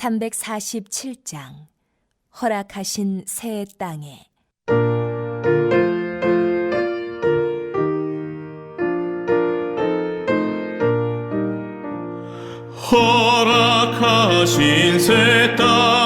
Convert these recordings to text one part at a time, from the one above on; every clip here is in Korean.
347장 허락하신 새 땅에. 허락하신 새 땅에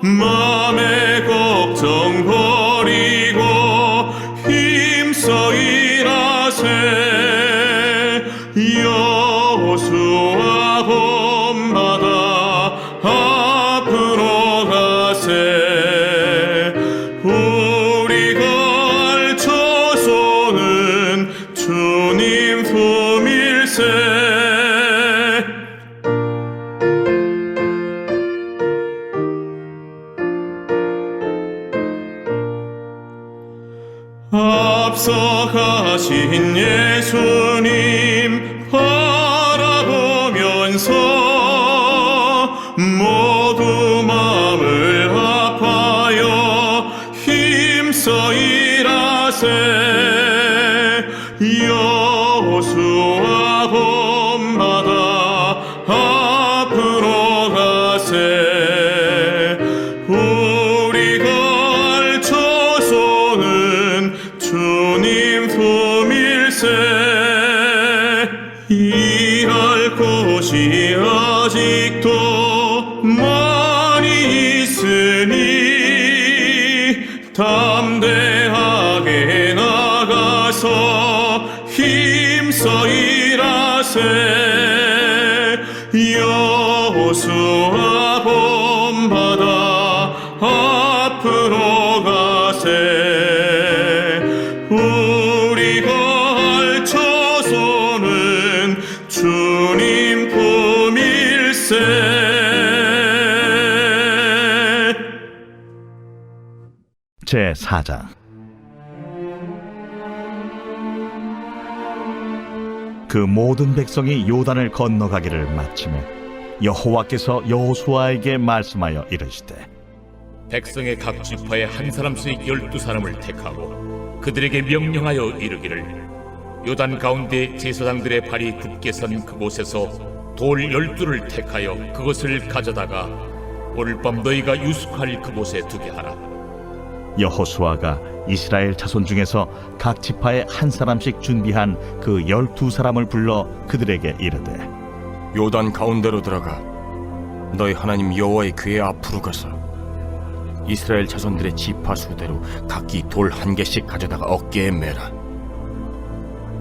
My 여호수아 제 4장 그 모든 백성이 요단을 건너가기를 마치매 여호와께서 여호수아에게 말씀하여 이르시되 백성의 각 지파에 한 사람씩 열두 사람을 택하고 그들에게 명령하여 이르기를 요단 가운데 제사장들의 발이 굳게 선 그곳에서 돌 열두를 택하여 그것을 가져다가 오늘 밤 너희가 유숙할 그곳에 두게 하라. 여호수아가 이스라엘 자손 중에서 각 지파에 한 사람씩 준비한 그 열두 사람을 불러 그들에게 이르되 요단 가운데로 들어가. 너희 하나님 여호와의 궤 앞으로 가서 이스라엘 자손들의 지파 수대로 각기 돌 한 개씩 가져다가 어깨에 매라.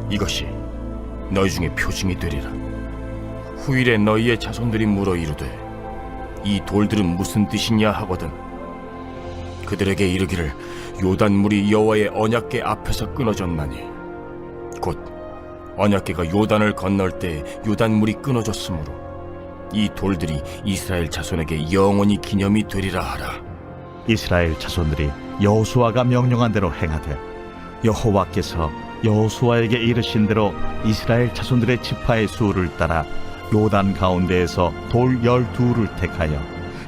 이것이 너희 중에 표징이 되리라 후일에 너희의 자손들이 물어 이르되 이 돌들은 무슨 뜻이냐? 하거든. 그들에게 이르기를 요단 물이 여호와의 언약궤 앞에서 끊어졌나니. 곧 언약궤가 요단을 건널 때 요단 물이 끊어졌으므로 이 돌들이 이스라엘 자손에게 영원히 기념이 되리라 하라. 이스라엘 자손들이 여호수아가 명령한 대로 행하되 여호와께서 여호수아에게 이르신 대로 이스라엘 자손들의 지파의 수를 따라 요단 가운데에서 돌 열두를 택하여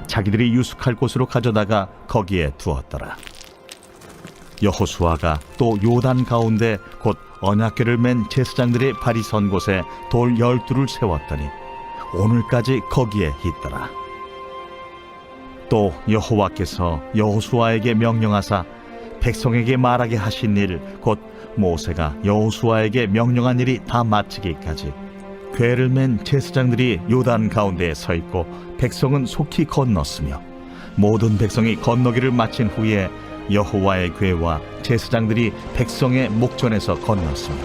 자기들이 유숙할 곳으로 가져다가 거기에 두었더라. 여호수아가 또 요단 가운데 곧 언약궤를 맨 제사장들의 발이 선 곳에 돌 열두를 세웠더니 오늘까지 거기에 있더라. 또 여호와께서 여호수아에게 명령하사 백성에게 말하게 하신 일 곧 모세가 여호수아에게 명령한 일이 다 마치기까지 궤를 맨 제사장들이 요단 가운데에 서 있고 백성은 속히 건넜으며 모든 백성이 건너기를 마친 후에 여호와의 궤와 제사장들이 백성의 목전에서 건넜으며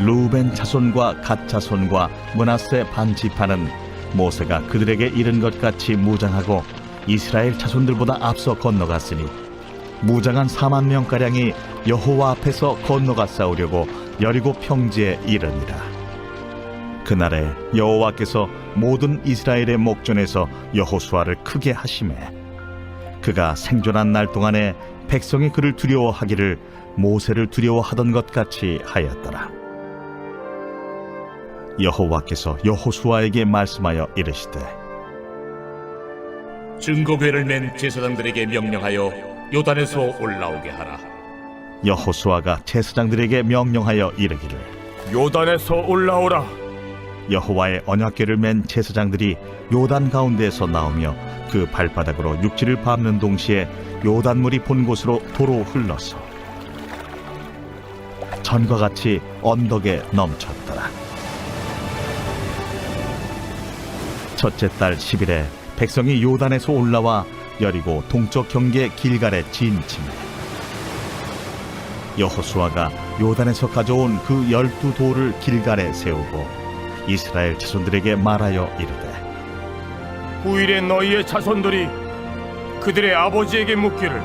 루벤 자손과 갓 자손과 문하세 반 지파는 모세가 그들에게 이른 것 같이 무장하고 이스라엘 자손들보다 앞서 건너갔으니 무장한 4만 명 가량이 여호와 앞에서 건너가 싸우려고 여리고 평지에 이르니라. 그날에 여호와께서 모든 이스라엘의 목전에서 여호수아를 크게 하심에 그가 생존한 날 동안에 백성이 그를 두려워하기를 모세를 두려워하던 것 같이 하였더라. 여호와께서 여호수아에게 말씀하여 이르시되 증거궤를 맨 제사장들에게 명령하여 요단에서 올라오게 하라. 여호수아가 제사장들에게 명령하여 이르기를 요단에서 올라오라. 여호와의 언약궤를 맨 제사장들이 요단 가운데에서 나오며 그 발바닥으로 육지를 밟는 동시에 요단물이 본 곳으로 도로 흘렀어 전과 같이 언덕에 넘쳤더라 첫째 달 10일에 백성이 요단에서 올라와 여리고 동쪽 경계 길갈에 진침해 여호수아가 요단에서 가져온 그 열두 돌을 길갈에 세우고 이스라엘 자손들에게 말하여 이르되 후일에 너희의 자손들이 그들의 아버지에게 묻기를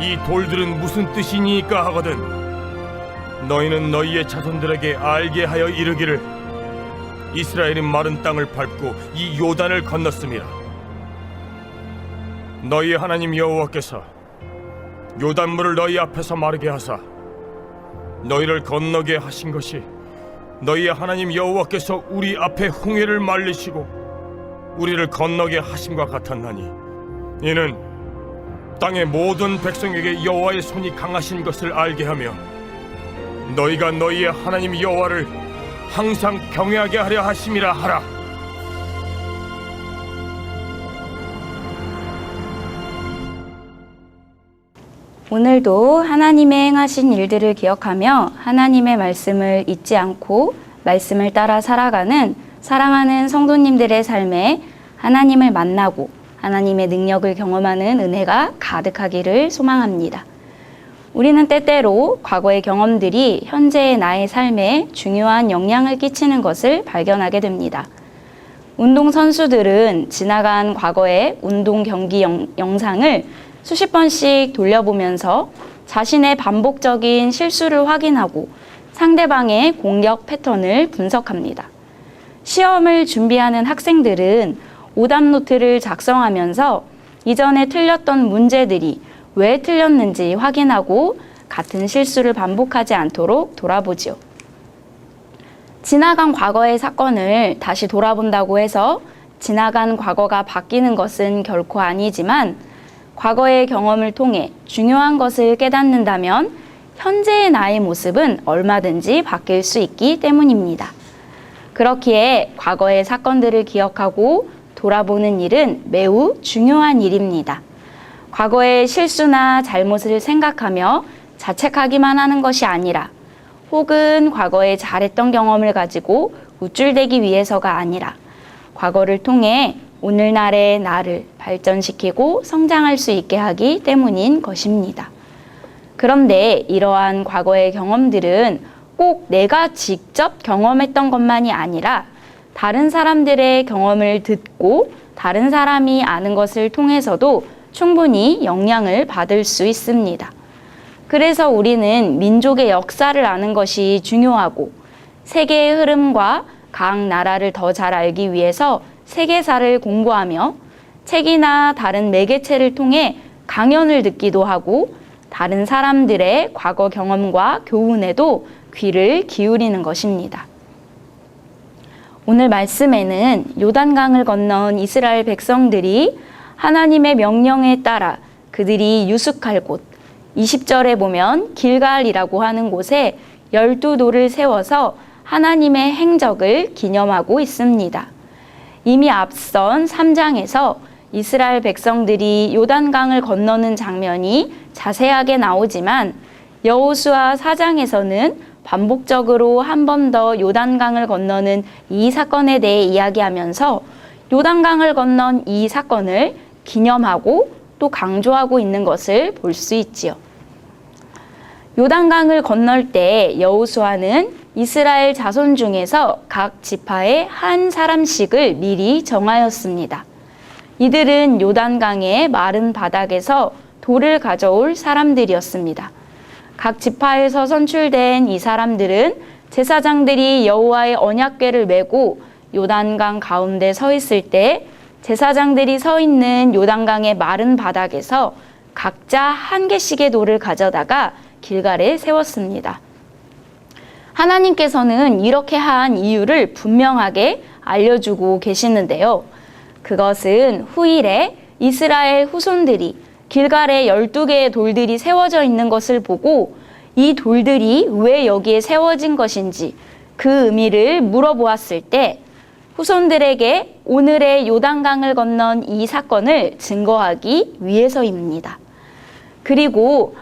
이 돌들은 무슨 뜻이니까 하거든 너희는 너희의 자손들에게 알게 하여 이르기를 이스라엘이 마른 땅을 밟고 이 요단을 건넜음이라. 너희 하나님 여호와께서 요단물을 너희 앞에서 마르게 하사. 너희를 건너게 하신 것이 너희의 하나님 여호와께서 우리 앞에 홍해를 말리시고 우리를 건너게 하심과 같았나니 이는 땅의 모든 백성에게 여호와의 손이 강하신 것을 알게 하며 너희가 너희의 하나님 여호와를 항상 경외하게 하려 하심이라 하라 오늘도 하나님의 행하신 일들을 기억하며 하나님의 말씀을 잊지 않고 말씀을 따라 살아가는 사랑하는 성도님들의 삶에 하나님을 만나고 하나님의 능력을 경험하는 은혜가 가득하기를 소망합니다. 우리는 때때로 과거의 경험들이 현재의 나의 삶에 중요한 영향을 끼치는 것을 발견하게 됩니다. 운동 선수들은 지나간 과거의 운동 경기 영, 영상을 수십 번씩 돌려보면서 자신의 반복적인 실수를 확인하고 상대방의 공격 패턴을 분석합니다. 시험을 준비하는 학생들은 오답 노트를 작성하면서 이전에 틀렸던 문제들이 왜 틀렸는지 확인하고 같은 실수를 반복하지 않도록 돌아보지요. 지나간 과거의 사건을 다시 돌아본다고 해서 지나간 과거가 바뀌는 것은 결코 아니지만 과거의 경험을 통해 중요한 것을 깨닫는다면 현재의 나의 모습은 얼마든지 바뀔 수 있기 때문입니다. 그렇기에 과거의 사건들을 기억하고 돌아보는 일은 매우 중요한 일입니다. 과거의 실수나 잘못을 생각하며 자책하기만 하는 것이 아니라 혹은 과거에 잘했던 경험을 가지고 우쭐대기 위해서가 아니라 과거를 통해 오늘날의 나를 발전시키고 성장할 수 있게 하기 때문인 것입니다. 그런데 이러한 과거의 경험들은 꼭 내가 직접 경험했던 것만이 아니라 다른 사람들의 경험을 듣고 다른 사람이 아는 것을 통해서도 충분히 영향을 받을 수 있습니다. 그래서 우리는 민족의 역사를 아는 것이 중요하고 세계의 흐름과 각 나라를 더 잘 알기 위해서 세계사를 공부하며 책이나 다른 매개체를 통해 강연을 듣기도 하고 다른 사람들의 과거 경험과 교훈에도 귀를 기울이는 것입니다. 오늘 말씀에는 요단강을 건너온 이스라엘 백성들이 하나님의 명령에 따라 그들이 유숙할 곳 20절에 보면 길갈이라고 하는 곳에 열두 돌을 세워서 하나님의 행적을 기념하고 있습니다. 이미 앞선 3장에서 이스라엘 백성들이 요단강을 건너는 장면이 자세하게 나오지만 여호수아 4장에서는 반복적으로 한 번 더 요단강을 건너는 이 사건에 대해 이야기하면서 요단강을 건넌 이 사건을 기념하고 또 강조하고 있는 것을 볼 수 있지요. 요단강을 건널 때 여호수아는 이스라엘 자손 중에서 각 지파에 한 사람씩을 미리 정하였습니다. 이들은 요단강의 마른 바닥에서 돌을 가져올 사람들이었습니다. 각 지파에서 선출된 이 사람들은 제사장들이 여호와의 언약궤를 메고 요단강 가운데 서 있을 때 제사장들이 서 있는 요단강의 마른 바닥에서 각자 한 개씩의 돌을 가져다가 길갈에 세웠습니다. 하나님께서는 이렇게 한 이유를 분명하게 알려주고 계시는데요. 그것은 후일에 이스라엘 후손들이 길갈에 12개의 돌들이 세워져 있는 것을 보고 이 돌들이 왜 여기에 세워진 것인지 그 의미를 물어보았을 때 후손들에게 오늘의 요단강을 건넌 이 사건을 증거하기 위해서입니다. 그리고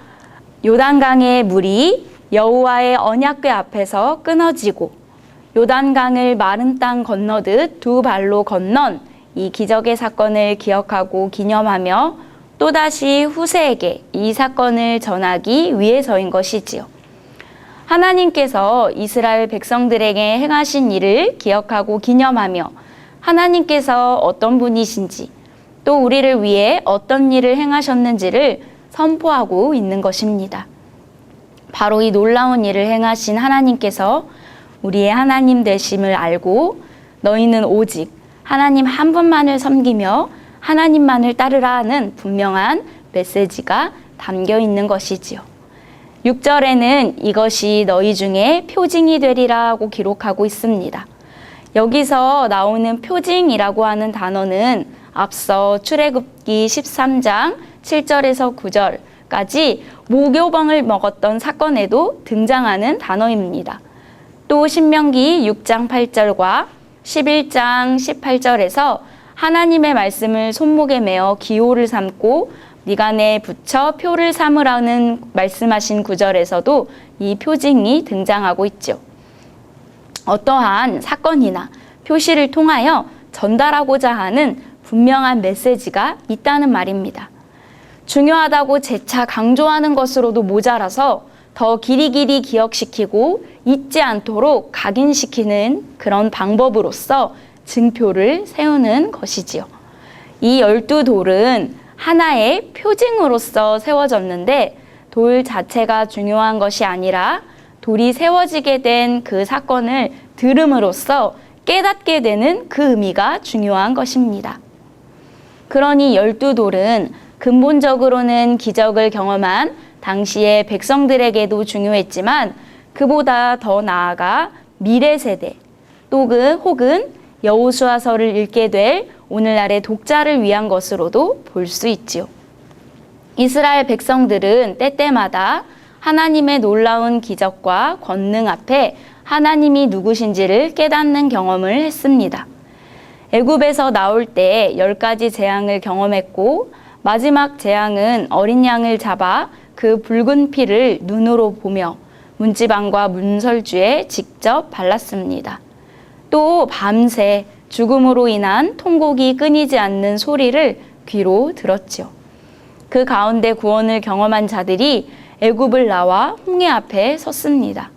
요단강의 물이 여호와의 언약궤 앞에서 끊어지고 요단강을 마른 땅 건너듯 두 발로 건넌 이 기적의 사건을 기억하고 기념하며 또다시 후세에게 이 사건을 전하기 위해서인 것이지요. 하나님께서 이스라엘 백성들에게 행하신 일을 기억하고 기념하며 하나님께서 어떤 분이신지 또 우리를 위해 어떤 일을 행하셨는지를 선포하고 있는 것입니다. 바로 이 놀라운 일을 행하신 하나님께서 우리의 하나님 되심을 알고 너희는 오직 하나님 한 분만을 섬기며 하나님만을 따르라 하는 분명한 메시지가 담겨 있는 것이지요. 6절에는 이것이 너희 중에 표징이 되리라고 기록하고 있습니다. 여기서 나오는 표징이라고 하는 단어는 앞서 출애굽기 13장 7절에서 9절까지 모교병을 먹었던 사건에도 등장하는 단어입니다. 또 신명기 6장 8절과 11장 18절에서 하나님의 말씀을 손목에 메어 기호를 삼고 미간에 붙여 표를 삼으라는 말씀하신 구절에서도 이 표징이 등장하고 있죠. 어떠한 사건이나 표시를 통하여 전달하고자 하는 분명한 메시지가 있다는 말입니다. 중요하다고 재차 강조하는 것으로도 모자라서 더 길이길이 기억시키고 잊지 않도록 각인시키는 그런 방법으로서 증표를 세우는 것이지요. 이 열두 돌은 하나의 표징으로서 세워졌는데 돌 자체가 중요한 것이 아니라 돌이 세워지게 된 그 사건을 들음으로써 깨닫게 되는 그 의미가 중요한 것입니다. 그러니 열두 돌은 근본적으로는 기적을 경험한 당시의 백성들에게도 중요했지만 그보다 더 나아가 미래 세대 또그 혹은 여호수아서를 읽게 될 오늘날의 독자를 위한 것으로도 볼 수 있지요. 이스라엘 백성들은 때때마다 하나님의 놀라운 기적과 권능 앞에 하나님이 누구신지를 깨닫는 경험을 했습니다. 애굽에서 나올 때 열 가지 재앙을 경험했고 마지막 재앙은 어린 양을 잡아 그 붉은 피를 눈으로 보며 문지방과 문설주에 직접 발랐습니다. 또 밤새 죽음으로 인한 통곡이 끊이지 않는 소리를 귀로 들었지요. 그 가운데 구원을 경험한 자들이 애굽을 나와 홍해 앞에 섰습니다.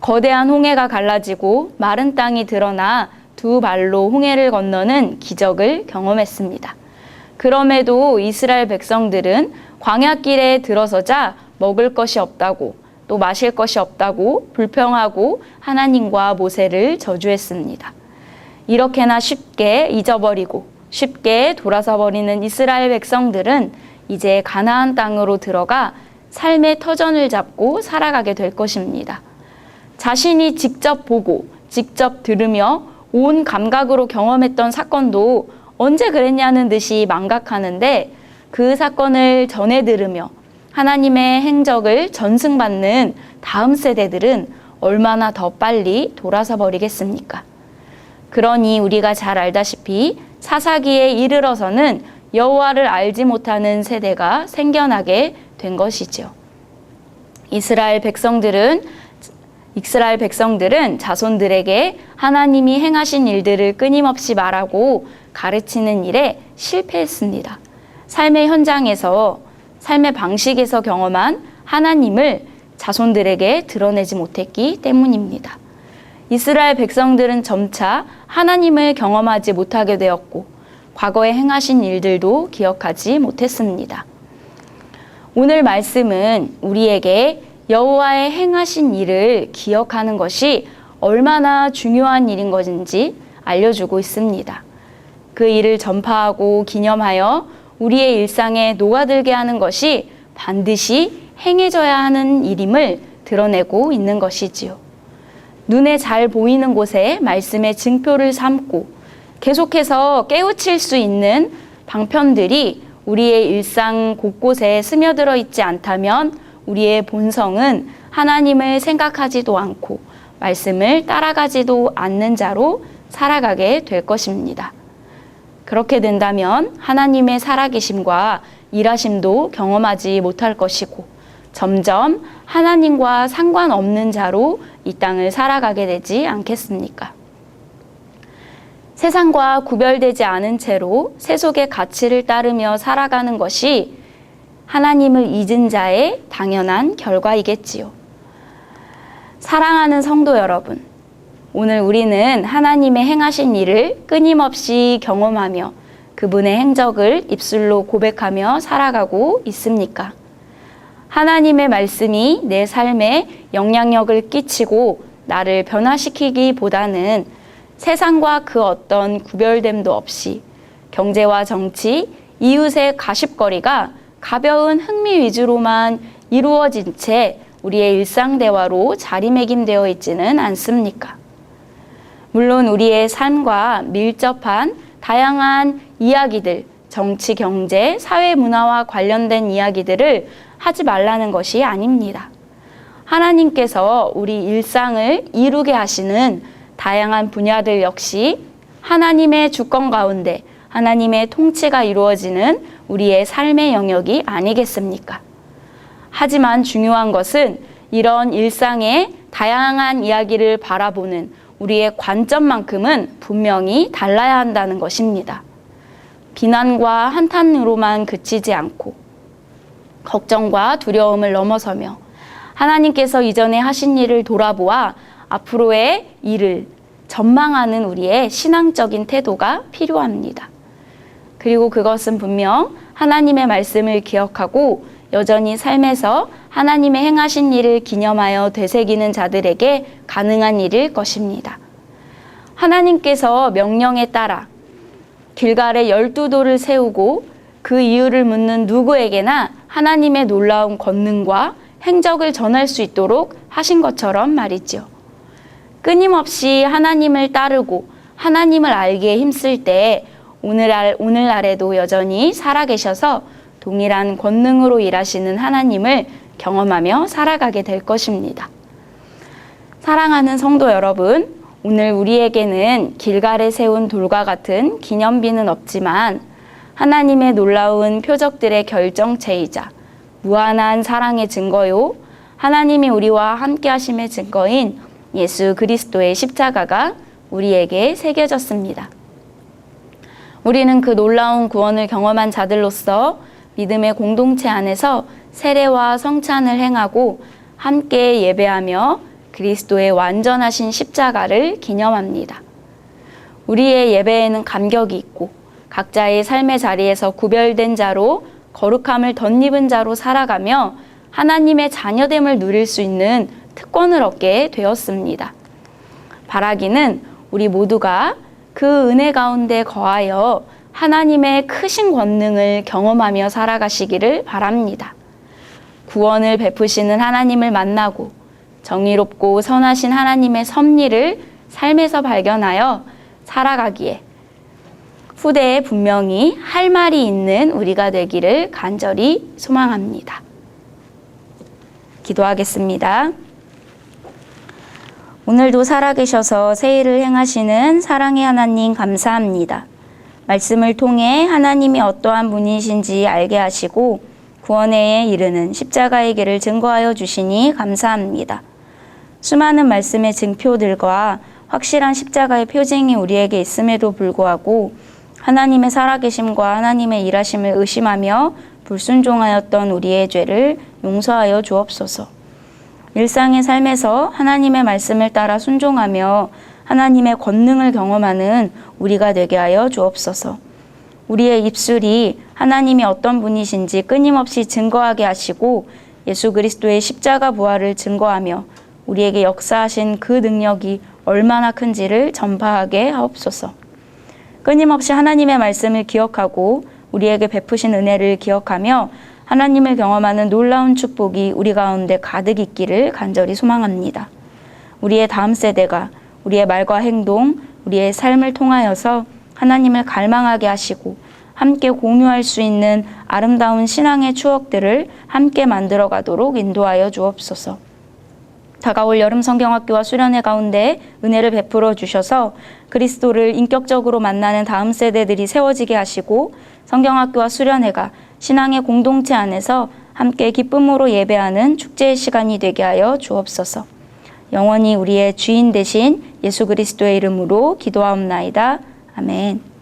거대한 홍해가 갈라지고 마른 땅이 드러나 두 발로 홍해를 건너는 기적을 경험했습니다. 그럼에도 이스라엘 백성들은 광야길에 들어서자 먹을 것이 없다고 또 마실 것이 없다고 불평하고 하나님과 모세를 저주했습니다. 이렇게나 쉽게 잊어버리고 쉽게 돌아서 버리는 이스라엘 백성들은 이제 가나안 땅으로 들어가 삶의 터전을 잡고 살아가게 될 것입니다. 자신이 직접 보고 직접 들으며 온 감각으로 경험했던 사건도 언제 그랬냐는 듯이 망각하는데 그 사건을 전해 들으며 하나님의 행적을 전승받는 다음 세대들은 얼마나 더 빨리 돌아서 버리겠습니까? 그러니 우리가 잘 알다시피 사사기에 이르러서는 여호와를 알지 못하는 세대가 생겨나게 된 것이지요. 이스라엘 백성들은 이스라엘 백성들은 자손들에게 하나님이 행하신 일들을 끊임없이 말하고 가르치는 일에 실패했습니다. 삶의 현장에서 삶의 방식에서 경험한 하나님을 자손들에게 드러내지 못했기 때문입니다. 이스라엘 백성들은 점차 하나님을 경험하지 못하게 되었고 과거에 행하신 일들도 기억하지 못했습니다. 오늘 말씀은 우리에게 여호와의 행하신 일을 기억하는 것이 얼마나 중요한 일인 것인지 알려주고 있습니다. 그 일을 전파하고 기념하여 우리의 일상에 녹아들게 하는 것이 반드시 행해져야 하는 일임을 드러내고 있는 것이지요. 눈에 잘 보이는 곳에 말씀의 증표를 삼고 계속해서 깨우칠 수 있는 방편들이 우리의 일상 곳곳에 스며들어 있지 않다면 우리의 본성은 하나님을 생각하지도 않고 말씀을 따라가지도 않는 자로 살아가게 될 것입니다. 그렇게 된다면 하나님의 살아계심과 일하심도 경험하지 못할 것이고 점점 하나님과 상관없는 자로 이 땅을 살아가게 되지 않겠습니까? 세상과 구별되지 않은 채로 세속의 가치를 따르며 살아가는 것이 하나님을 잊은 자의 당연한 결과이겠지요. 사랑하는 성도 여러분, 오늘 우리는 하나님의 행하신 일을 끊임없이 경험하며 그분의 행적을 입술로 고백하며 살아가고 있습니까? 하나님의 말씀이 내 삶에 영향력을 끼치고 나를 변화시키기보다는 세상과 그 어떤 구별됨도 없이 경제와 정치, 이웃의 가십거리가 가벼운 흥미 위주로만 이루어진 채 우리의 일상 대화로 자리매김되어 있지는 않습니까? 물론 우리의 삶과 밀접한 다양한 이야기들, 정치, 경제, 사회 문화와 관련된 이야기들을 하지 말라는 것이 아닙니다. 하나님께서 우리 일상을 이루게 하시는 다양한 분야들 역시 하나님의 주권 가운데 하나님의 통치가 이루어지는 우리의 삶의 영역이 아니겠습니까? 하지만 중요한 것은 이런 일상의 다양한 이야기를 바라보는 우리의 관점만큼은 분명히 달라야 한다는 것입니다. 비난과 한탄으로만 그치지 않고 걱정과 두려움을 넘어서며 하나님께서 이전에 하신 일을 돌아보아 앞으로의 일을 전망하는 우리의 신앙적인 태도가 필요합니다. 그리고 그것은 분명 하나님의 말씀을 기억하고 여전히 삶에서 하나님의 행하신 일을 기념하여 되새기는 자들에게 가능한 일일 것입니다. 하나님께서 명령에 따라 길갈에 열두 돌을 세우고 그 이유를 묻는 누구에게나 하나님의 놀라운 권능과 행적을 전할 수 있도록 하신 것처럼 말이죠. 끊임없이 하나님을 따르고 하나님을 알기에 힘쓸 때 오늘날, 오늘날에도 여전히 살아계셔서 동일한 권능으로 일하시는 하나님을 경험하며 살아가게 될 것입니다. 사랑하는 성도 여러분, 오늘 우리에게는 길갈에 세운 돌과 같은 기념비는 없지만 하나님의 놀라운 표적들의 결정체이자 무한한 사랑의 증거요. 하나님이 우리와 함께 하심의 증거인 예수 그리스도의 십자가가 우리에게 새겨졌습니다. 우리는 그 놀라운 구원을 경험한 자들로서 믿음의 공동체 안에서 세례와 성찬을 행하고 함께 예배하며 그리스도의 완전하신 십자가를 기념합니다. 우리의 예배에는 감격이 있고 각자의 삶의 자리에서 구별된 자로 거룩함을 덧입은 자로 살아가며 하나님의 자녀됨을 누릴 수 있는 특권을 얻게 되었습니다. 바라기는 우리 모두가 그 은혜 가운데 거하여 하나님의 크신 권능을 경험하며 살아가시기를 바랍니다. 구원을 베푸시는 하나님을 만나고 정의롭고 선하신 하나님의 섭리를 삶에서 발견하여 살아가기에 후대에 분명히 할 말이 있는 우리가 되기를 간절히 소망합니다. 기도하겠습니다. 오늘도 살아계셔서 세일을 행하시는 사랑의 하나님 감사합니다. 말씀을 통해 하나님이 어떠한 분이신지 알게 하시고 구원에 이르는 십자가의 길을 증거하여 주시니 감사합니다. 수많은 말씀의 증표들과 확실한 십자가의 표징이 우리에게 있음에도 불구하고 하나님의 살아계심과 하나님의 일하심을 의심하며 불순종하였던 우리의 죄를 용서하여 주옵소서. 일상의 삶에서 하나님의 말씀을 따라 순종하며 하나님의 권능을 경험하는 우리가 되게 하여 주옵소서. 우리의 입술이 하나님이 어떤 분이신지 끊임없이 증거하게 하시고 예수 그리스도의 십자가 부활을 증거하며 우리에게 역사하신 그 능력이 얼마나 큰지를 전파하게 하옵소서. 끊임없이 하나님의 말씀을 기억하고 우리에게 베푸신 은혜를 기억하며 하나님을 경험하는 놀라운 축복이 우리 가운데 가득 있기를 간절히 소망합니다. 우리의 다음 세대가 우리의 말과 행동, 우리의 삶을 통하여서 하나님을 갈망하게 하시고 함께 공유할 수 있는 아름다운 신앙의 추억들을 함께 만들어 가도록 인도하여 주옵소서. 다가올 여름 성경학교와 수련회 가운데 은혜를 베풀어 주셔서 그리스도를 인격적으로 만나는 다음 세대들이 세워지게 하시고 성경학교와 수련회가 신앙의 공동체 안에서 함께 기쁨으로 예배하는 축제의 시간이 되게 하여 주옵소서. 영원히 우리의 주인 되신 예수 그리스도의 이름으로 기도하옵나이다. 아멘.